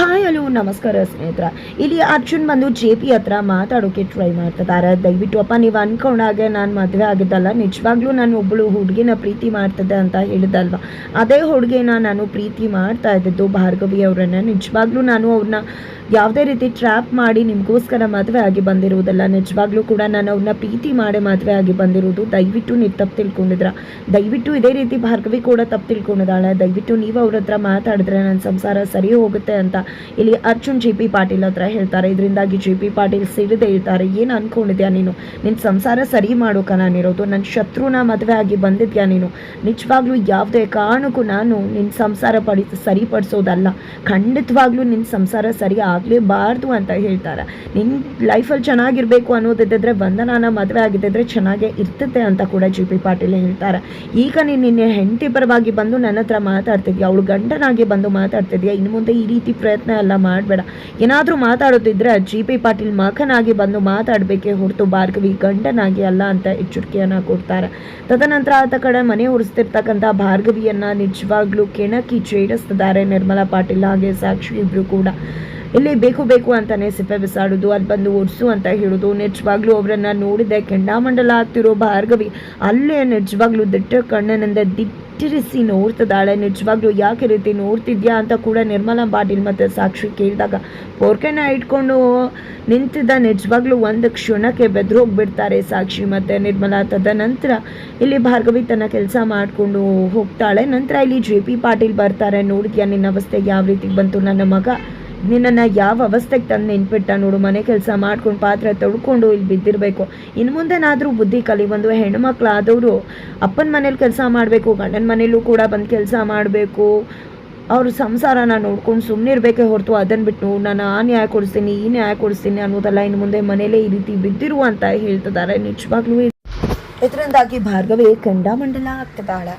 Hi hello ನಮಸ್ಕಾರ ಸ್ನೇಹಿತರ. ಇಲ್ಲಿ ಅರ್ಜುನ್ ಬಂದು ಜೆ ಪಿ ಹತ್ರ ಮಾತಾಡೋಕೆ ಟ್ರೈ ಮಾಡ್ತಿದ್ದಾರೆ. ದಯವಿಟ್ಟು ಅಪ್ಪ, ನೀವು ಅನ್ಕೊಂಡಾಗೆ ನಾನು ಮದುವೆ ಆಗಿದ್ದಲ್ಲ, ನಿಜವಾಗ್ಲೂ ನಾನು ಒಬ್ಬಳು ಹುಡುಗಿನ ಪ್ರೀತಿ ಮಾಡ್ತಿದ್ದೆ ಅಂತ ಹೇಳಿದಲ್ವ ಅದೇ ಹುಡುಗಿನ ನಾನು ಪ್ರೀತಿ ಮಾಡ್ತಾ ಇದ್ದಿದ್ದು ಭಾರ್ಗವಿ ಅವರನ್ನ. ನಿಜವಾಗ್ಲೂ ನಾನು ಅವ್ರನ್ನ ಯಾವುದೇ ರೀತಿ ಟ್ರ್ಯಾಪ್ ಮಾಡಿ ನಿಮಗೋಸ್ಕರ ಮದುವೆ ಆಗಿ ಬಂದಿರುವುದಲ್ಲ. ನಿಜವಾಗ್ಲೂ ಕೂಡ ನಾನು ಅವ್ರನ್ನ ಪ್ರೀತಿ ಮಾಡಿ ಮದುವೆ ಆಗಿ ಬಂದಿರೋದು ದಯವಿಟ್ಟು ನೀವು ತಪ್ಪು ತಿಳ್ಕೊಂಡಿದ್ರ. ದಯವಿಟ್ಟು ಇದೇ ರೀತಿ ಭಾರ್ಗವಿ ಕೂಡ ತಪ್ಪು ತಿಳ್ಕೊಂಡಿದ್ದಾಳೆ. ದಯವಿಟ್ಟು ನೀವು ಅವ್ರ ಹತ್ರ ಮಾತಾಡಿದ್ರೆ ನನ್ನ ಸಂಸಾರ ಸರಿ ಹೋಗುತ್ತೆ ಅಂತ ಇಲ್ಲಿ ಅರ್ಜುನ್ ಜಿ ಪಿ ಪಾಟೀಲ್ ಹತ್ರ ಹೇಳ್ತಾರೆ. ಇದರಿಂದಾಗಿ ಜಿ ಪಿ ಪಾಟೀಲ್ ಸಿಡಿದೆ ಇರ್ತಾರೆ. ಏನು ಅನ್ಕೊಂಡಿದ್ಯಾ ನೀನು? ನಿನ್ನ ಸಂಸಾರ ಸರಿ ಮಾಡೋಕ ನಾನಿರೋದು ನನ್ನ ಶತ್ರುನ ಮದುವೆ ಆಗಿ ಬಂದಿದ್ಯಾ ನೀನು? ನಿಜವಾಗ್ಲೂ ಯಾವುದೇ ಕಾರಣಕ್ಕೂ ನಾನು ನಿನ್ನ ಸಂಸಾರ ಪಡಿ, ಸರಿಪಡಿಸೋದಲ್ಲ. ಖಂಡಿತವಾಗ್ಲೂ ನಿನ್ನ ಸಂಸಾರ ಸರಿ ಆಗಲೇಬಾರ್ದು ಅಂತ ಹೇಳ್ತಾರೆ. ನಿನ್ನ ಲೈಫಲ್ಲಿ ಚೆನ್ನಾಗಿರಬೇಕು ಅನ್ನೋದಿದ್ದರೆ ವಂದನಾನ ಮದುವೆ ಆಗಿದ್ದಿದ್ರೆ ಚೆನ್ನಾಗೇ ಇರ್ತದೆ ಅಂತ ಕೂಡ ಜಿ ಪಿ ಪಾಟೀಲ್ ಹೇಳ್ತಾರೆ. ಈಗ ನೀನು ನಿನ್ನೆ ಹೆಂಡತಿ ಪರವಾಗಿ ಬಂದು ನನ್ನ ಹತ್ರ ಮಾತಾಡ್ತಿದ್ಯಾ? ಅವಳು ಗಂಡನಾಗಿ ಬಂದು ಮಾತಾಡ್ತಿದ್ಯಾ? ಇನ್ನು ಮುಂದೆ ಈ ರೀತಿ ಪ್ರಯತ್ನ ಎಲ್ಲ ಮಾಡಬೇಡ. ಏನಾದರೂ ಮಾತಾಡೋದಿದ್ರೆ ಜಿ ಪಿ ಪಾಟೀಲ್ ಮಗನಾಗಿ ಬಂದು ಮಾತಾಡಬೇಕೆ ಹೊರತು ಭಾರ್ಗವಿ ಗಂಡನಾಗಿ ಅಲ್ಲ ಅಂತ ಎಚ್ಚರಿಕೆಯನ್ನು ಕೊಡ್ತಾರೆ. ತದನಂತರ ಆತ ಕಡೆ ಮನೆ ಉರಿಸ್ತಿರ್ತಕ್ಕಂಥ ಭಾರ್ಗವಿಯನ್ನು ನಿಜವಾಗ್ಲೂ ಕೆಣಕಿ ಛೇಡಿಸ್ತಿದ್ದಾರೆ ನಿರ್ಮಲಾ ಪಾಟೀಲ್. ಹಾಗೆ ಸಾಕ್ಷಿ ಇಬ್ಬರು ಕೂಡ. ಇಲ್ಲಿ ಬೇಕು ಬೇಕು ಅಂತಾನೆ ಸಿಪ್ಪೆ ಬಿಸಾಡೋದು ಅಲ್ಲಿ ಬಂದು ಓಡಿಸು ಅಂತ ಹೇಳೋದು. ನಿಜವಾಗ್ಲೂ ಅವರನ್ನ ನೋಡಿದೆ ಕೆಂಡಾಮಂಡಲ ಆಗ್ತಿರೋ ಭಾರ್ಗವಿ. ಅಲ್ಲೇ ನಿಜವಾಗ್ಲೂ ದಿಟ್ಟ ಕಣ್ಣನಿಂದ ದಿಟ್ಟಿರಿಸಿ ನೋಡ್ತಿದ್ದಾಳೆ. ನಿಜವಾಗ್ಲೂ ಯಾಕೆ ರೀತಿ ನೋಡ್ತಿದ್ಯಾ ಅಂತ ಕೂಡ ನಿರ್ಮಲಾ ಪಾಟೀಲ್ ಮತ್ತು ಸಾಕ್ಷಿ ಕೇಳಿದಾಗ ಪೋರ್ಕೆನ ಇಟ್ಕೊಂಡು ನಿಂತಿದ್ದ ನಿಜವಾಗ್ಲೂ ಒಂದು ಕ್ಷಣಕ್ಕೆ ಬೆದ್ರೋಗ್ಬಿಡ್ತಾರೆ ಸಾಕ್ಷಿ ಮತ್ತು ನಿರ್ಮಲಾ. ತದನಂತರ ಇಲ್ಲಿ ಭಾರ್ಗವಿ ತನ್ನ ಕೆಲಸ ಮಾಡಿಕೊಂಡು ಹೋಗ್ತಾಳೆ. ನಂತರ ಇಲ್ಲಿ ಜೆ ಪಿ ಪಾಟೀಲ್ ಬರ್ತಾರೆ. ನೋಡಿದ್ಯಾ ನಿನ್ನ ಅವಸ್ಥೆಗೆ ಯಾವ ರೀತಿ ಬಂತು? ನನ್ನ ಮಗ ನಿನ್ನನ್ನು ಯಾವ ಅವಸ್ಥೆಗೆ ತಂದು ನೆನ್ಪಿಟ್ಟ ನೋಡು, ಮನೆ ಕೆಲಸ ಮಾಡ್ಕೊಂಡು ಪಾತ್ರೆ ತೊಳ್ಕೊಂಡು ಇಲ್ಲಿ ಬಿದ್ದಿರಬೇಕು. ಇನ್ನು ಮುಂದೆನಾದರೂ ಬುದ್ಧಿ ಕಲಿ ಒಂದು ಹೆಣ್ಮಕ್ಳಾದವರು ಅಪ್ಪನ ಮನೇಲಿ ಕೆಲಸ ಮಾಡಬೇಕು, ಗಂಡನ ಮನೇಲೂ ಕೂಡ ಬಂದು ಕೆಲಸ ಮಾಡಬೇಕು. ಅವ್ರ ಸಂಸಾರನ ನೋಡ್ಕೊಂಡು ಸುಮ್ಮನೆ ಇರಬೇಕೇ ಹೊರತು ಅದನ್ನು ಬಿಟ್ಟು ನಾನು ಆ ನ್ಯಾಯ ಕೊಡಿಸ್ತೀನಿ, ಈ ನ್ಯಾಯ ಕೊಡಿಸ್ತೀನಿ ಅನ್ನೋದಲ್ಲ ಇನ್ನು ಮುಂದೆ ಮನೇಲೇ ಈ ರೀತಿ ಬಿದ್ದಿರು ಅಂತ ಹೇಳ್ತಿದ್ದಾರೆ. ನಿಜವಾಗ್ಲೂ ಇದರಿಂದಾಗಿ ಭಾರ್ಗವಿ ಕಂಡಾಮಂಡಲ ಆಗ್ತಿದ್ದಾಳೆ